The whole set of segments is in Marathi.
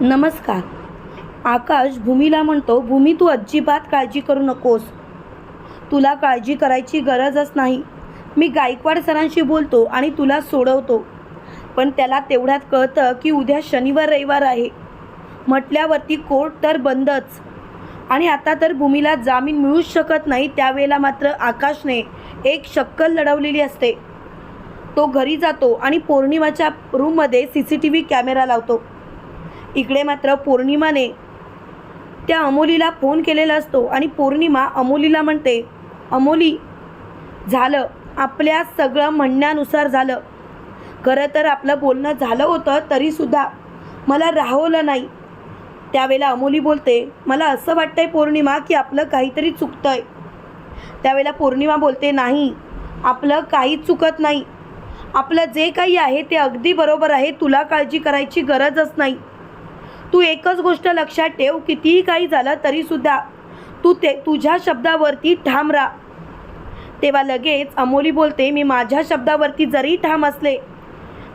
नमस्कार. आकाश भूमीला म्हणतो भूमी तू अजिबात काळजी करू नकोस. तुला काळजी करायची गरजच नाही. मी गायकवाड सरांशी बोलतो आणि तुला सोडवतो. पण त्याला तेवढ्यात कळतं की उद्या शनिवार रविवार आहे. म्हटल्यावरती कोर्ट तर बंदच. आणि आता तर भूमीला जामीन मिळूच शकत नाही त्यावेळेला मात्र आकाशने एक शक्कल लढवलेली असते. तो घरी जातो आणि पौर्णिमाच्या रूममध्ये C C T V camera लावतो. इकडे मात्र पौर्णिमाने त्या अमोलीला फोन केलेला असतो आणि पौर्णिमा अमोलीला म्हणते अमोली झालं. आपल्या सगळं म्हणण्यानुसार झालं. खरं तर आपलं बोलणं झालं होतं तरीसुद्धा मला राहवलं नाही. त्यावेळेला अमोली बोलते मला असं वाटतंय पौर्णिमा की आपलं काहीतरी चुकतंय. त्यावेळेला पौर्णिमा बोलते नाही आपलं काही चुकत नाही. आपलं जे काही आहे ते अगदी बरोबर आहे. तुला काळजी करायची गरजच नाही. तू एकच गोष्ट लक्षात ठेव कितीही काही झालं तरीसुद्धा तू ते तुझ्या शब्दावरती ठाम राहा. तेव्हा लगेच अमोली बोलते मी माझ्या शब्दावरती जरी ठाम असले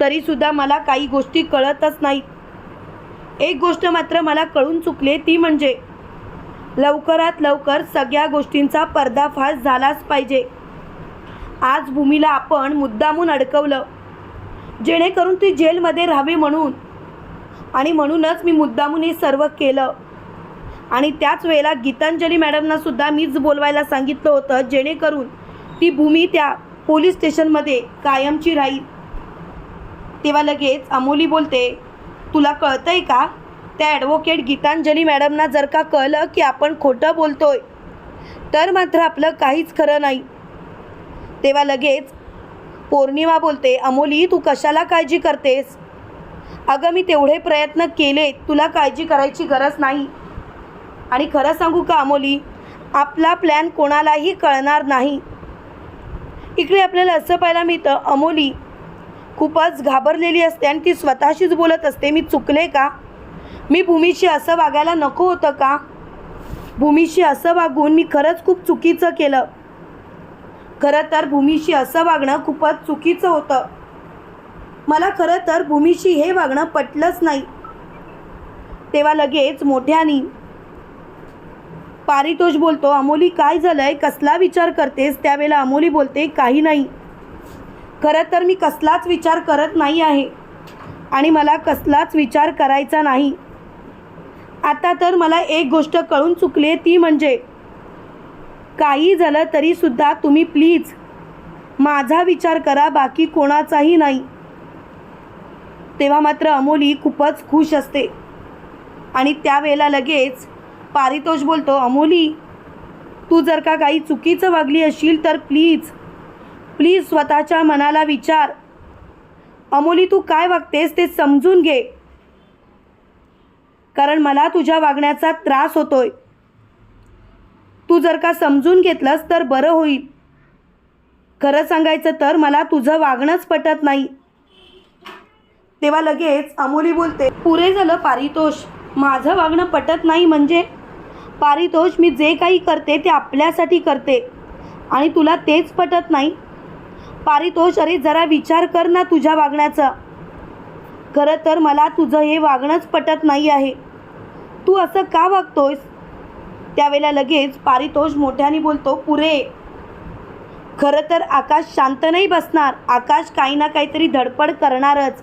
तरीसुद्धा मला काही गोष्टी कळतच नाहीत. एक गोष्ट मात्र मला कळून चुकले ती म्हणजे लवकरात लवकर सगळ्या गोष्टींचा पर्दाफाश झालाच पाहिजे. आज भूमीला आपण मुद्दामून अडकवलं. जेणेकरून ती जेलमध्ये राहावी म्हणून आणि म्हणूनच मी मुद्दामून हे सर्व केलं. आणि त्याच वेळेला गीतांजली मॅडमनासुद्धा मीच बोलवायला सांगितलं होतं जेणेकरून ती भूमी त्या पोलीस स्टेशनमध्ये कायमची राहील. तेव्हा लगेच अमोली बोलते तुला कळतंय का? त्या ॲडव्होकेट गीतांजली मॅडमना जर का कळलं की आपण खोटं बोलतोय तर मात्र आपलं काहीच खरं नाही. तेव्हा लगेच पौर्णिमा बोलते अमोली तू कशाला काळजी करतेस? अगं मी तेवढे प्रयत्न केले तुला काळजी करायची गरज नाही. आणि खरं सांगू का अमोली? आपला प्लॅन कोणालाही कळणार नाही. इकडे आपल्याला असं पाहायला मिळतं अमोली खूपच घाबरलेली असते आणि ती स्वतःशीच बोलत असते मी चुकले का? मी भूमीशी असं वागायला नको होतं का? भूमीशी असं वागून मी खरंच खूप चुकीचं केलं. खरं तर भूमीशी असं वागणं खूपच चुकीचं होतं. मला खरं तर भूमीशी हे वागणं पटलंच नाही. तेव्हा लगेच मोठ्यानी पारितोष बोलतो अमोली काय झालंय? कसला विचार करतेस? त्यावेळेला अमोली बोलते काही नाही. खरं तर मी कसलाच विचार करत नाही आहे आणि मला कसलाच विचार करायचा नाही. आता तर मला एक गोष्ट कळून चुकली आहे ती म्हणजे काही झालं तरीसुद्धा तुम्ही प्लीज माझा विचार करा बाकी कोणाचाही नाही. तेव्हा मात्र अमोली खूपच खुश असते. आणि त्यावेळेला लगेच पारितोष बोलतो अमोली तू जर का काही चुकीचं वागली असशील तर प्लीज प्लीज स्वतःच्या मनाला विचार. अमोली तू काय वागतेस ते समजून घे. कारण मला तुझ्या वागण्याचा त्रास होतोय. तू जर का समजून घेतलंस तर बरं होईल. खरं सांगायचं तर मला तुझं वागणंच पटत नाही. तेव्हा लगेच अमोली बोलते पुरे झालं पारितोष. माझं वागणं पटत नाही म्हणजे? पारितोष मी जे काही करते ते आपल्यासाठी करते आणि तुला तेच पटत नाही? पारितोष अरे जरा विचार कर ना तुझ्या वागण्याचा. खरं तर मला तुझं हे वागणंच पटत नाही आहे. तू असं का वागतोयस? त्यावेळेला लगेच पारितोष मोठ्याने बोलतो पुरे. खरं तर आकाश शांत नाही बसणार. आकाश काही ना काहीतरी धडपड करणारच.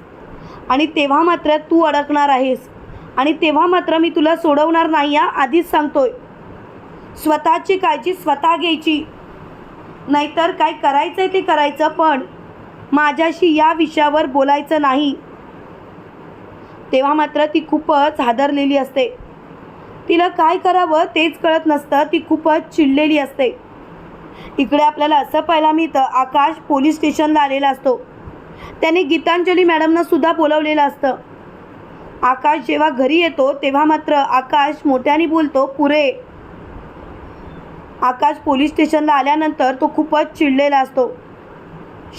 आणि तेव्हा मात्र तू अडकणार आहेस. आणि तेव्हा मात्र मी तुला सोडवणार नाही या आधीच सांगतोय. स्वतःची काळजी स्वतः घ्यायची. नाहीतर काय करायचं आहे ते करायचं पण माझ्याशी या विषयावर बोलायचं नाही. तेव्हा मात्र ती खूपच हादरलेली असते. तिला काय करावं तेच कळत नसतं ती खूपच चिडलेली असते. इकडे आपल्याला असं पाहायला मिळतं आकाश पोलीस स्टेशनला आलेला असतो. त्याने गीतांजली मॅडमना सुद्धा बोलवलेलं असतं. आकाश जेव्हा घरी येतो तेव्हा मात्र आकाश मोठ्याने बोलतो पुरे. आकाश पोलीस स्टेशनला आल्यानंतर तो खूपच चिडलेला असतो.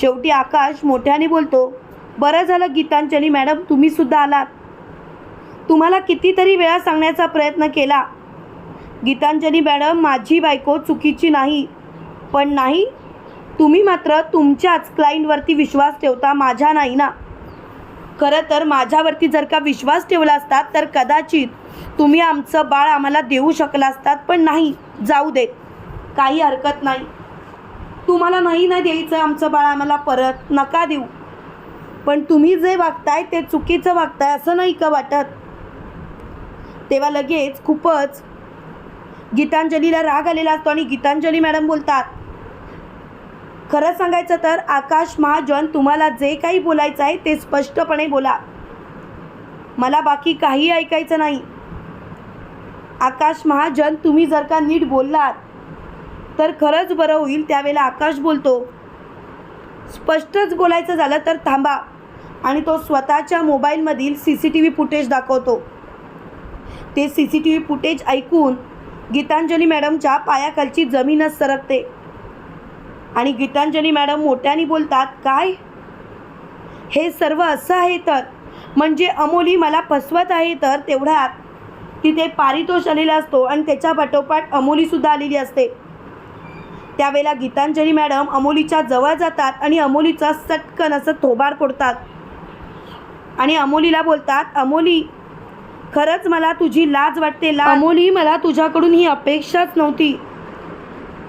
शेवटी आकाश मोठ्याने बोलतो बरं झालं गीतांजली मॅडम तुम्ही सुद्धा आलात. तुम्हाला कितीतरी वेळा सांगण्याचा प्रयत्न केला. गीतांजली मॅडम माझी बायको चुकीची नाही पण नाही तुम्ही मात्र तुमच्याच क्लाइंटवरती विश्वास ठेवता माझ्या नाही ना? खरं तर माझ्यावरती जर का विश्वास ठेवला असतात तर कदाचित तुम्ही आमचं बाळ आम्हाला देऊ शकला असतात पण नाही जाऊ दे काही हरकत नाही. तुम्हाला नाही ना द्यायचं आमचं बाळ आम्हाला परत नका देऊ. पण तुम्ही जे वागताय ते चुकीचं वागताय असं नाही का वाटत? तेव्हा लगेच खूपच गीतांजलीला राग आलेला असतो आणि गीतांजली मॅडम बोलतात खरं सांगायचं तर आकाश महाजन तुम्हाला जे काही बोलायचं आहे ते स्पष्टपणे बोला. मला बाकी काही ऐकायचं नाही. आकाश महाजन तुम्ही जर का नीट बोललात तर खरंच बरं होईल त्यावेळेला आकाश बोलतो. स्पष्टच बोलायचं झालं तर थांबा आणि तो स्वतःच्या मोबाईलमधील C C T V footage दाखवतो. ते C C T V footage ऐकून गीतांजली मॅडमच्या पायाखालची जमीनच सरकते. आणि गीतांजली मॅडम मोठ्याने बोलतात काय? हे सर्व असं आहे तर? म्हणजे अमोली मला फसवत आहे तर तेवढ्यात? तिथे पारितोष आलेला असतो आणि त्याच्या पाठोपाठ अमोलीसुद्धा आलेली असते. त्यावेळेला गीतांजली मॅडम अमोलीच्या जवळ जातात आणि अमोलीचा सटकन असं थोबाड फोडतात. आणि अमोलीला बोलतात अमोली खरंच मला तुझी लाज वाटते ला अमोली मला तुझ्याकडून ही अपेक्षाच नव्हती.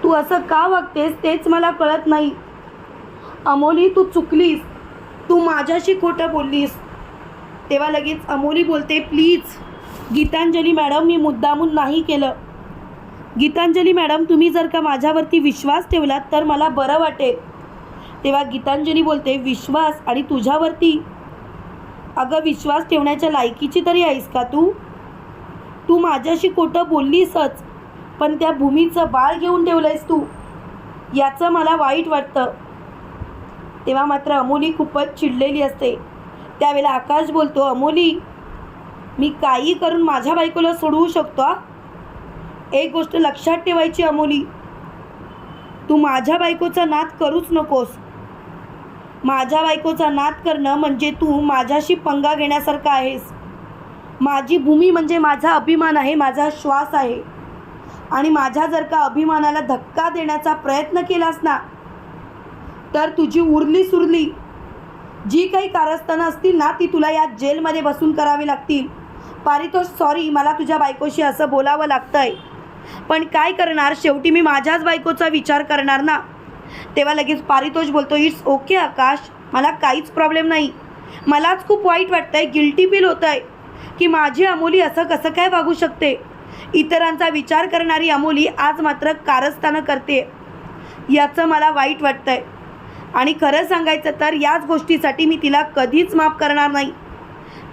तू असं का वागतेस तेच मला कळत नाही. अमोली तू चुकलीस. तू माझ्याशी खोटं बोललीस. तेव्हा लगेच अमोली बोलते प्लीज गीतांजली मॅडम मी मुद्दामून नाही केलं. गीतांजली मॅडम तुम्ही जर का माझ्यावरती विश्वास ठेवलात तर मला बरं वाटेल. तेव्हा गीतांजली बोलते विश्वास आणि तुझ्यावरती? अगं विश्वास ठेवण्याच्या लायकीची तरी आहेस का तू? तू माझ्याशी खोटं बोललीसच. पण त्या भूमीचं बाळ घेऊन ठेवलंयस तू. याचं मला वाईट वाटतं. तेव्हा मात्र अमोली खूपच चिडलेली असते. त्यावेळेला आकाश बोलतो अमोली मी काही करून माझ्या बायकोला सोडवू शकतो एक गोष्ट लक्षात ठेवायची अमोली. तू माझ्या बायकोचा नाद करूच नकोस. माझ्या बायकोचा नाद करणं म्हणजे तू माझ्याशी पंगा घेण्यासारखं आहेस. माझी भूमी म्हणजे माझा अभिमान आहे माझा श्वास आहे. आणि माझ्या जर का अभिमानाला धक्का देण्याचा प्रयत्न केलास ना तर तुझी उरली सुरली जी काही कारस्थानं असतील ना ती तुला या जेलमध्ये बसून करावी लागतील. पारितोष सॉरी मला तुझ्या बायकोशी असं बोलावं लागतंय. पण काय करणार? शेवटी मी माझ्याच बायकोचा विचार करणार ना. तेव्हा लगेच पारितोष बोलतो इट्स ओके आकाश. मला काहीच प्रॉब्लेम नाही. मलाच खूप वाईट वाटतं आहे गिल्टी फील होतं आहे की माझी अमोली असं कसं काय वागू शकते? इतरांचा विचार करणारी अमोली आज मात्र कारस्थानं करते. याचं मला वाईट वाटतं आहे आणि खरं सांगायचं तर याच गोष्टीसाठी मी तिला कधीच माफ करणार नाही.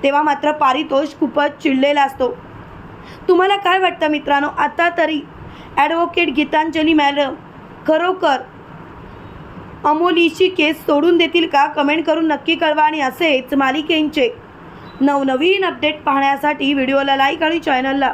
तेव्हा मात्र पारितोष खूपच चिडलेला असतो. तुम्हाला काय वाटतं मित्रांनो? आता तरी ॲडव्होकेट गीतांजली मॅडम खरोखर अमोलीची केस सोडून देतील का? कमेंट करून नक्की कळवा आणि असेच मालिकेंचे नवनवीन अपडेट पाहण्यासाठी व्हिडिओला लाईक आणि चॅनलला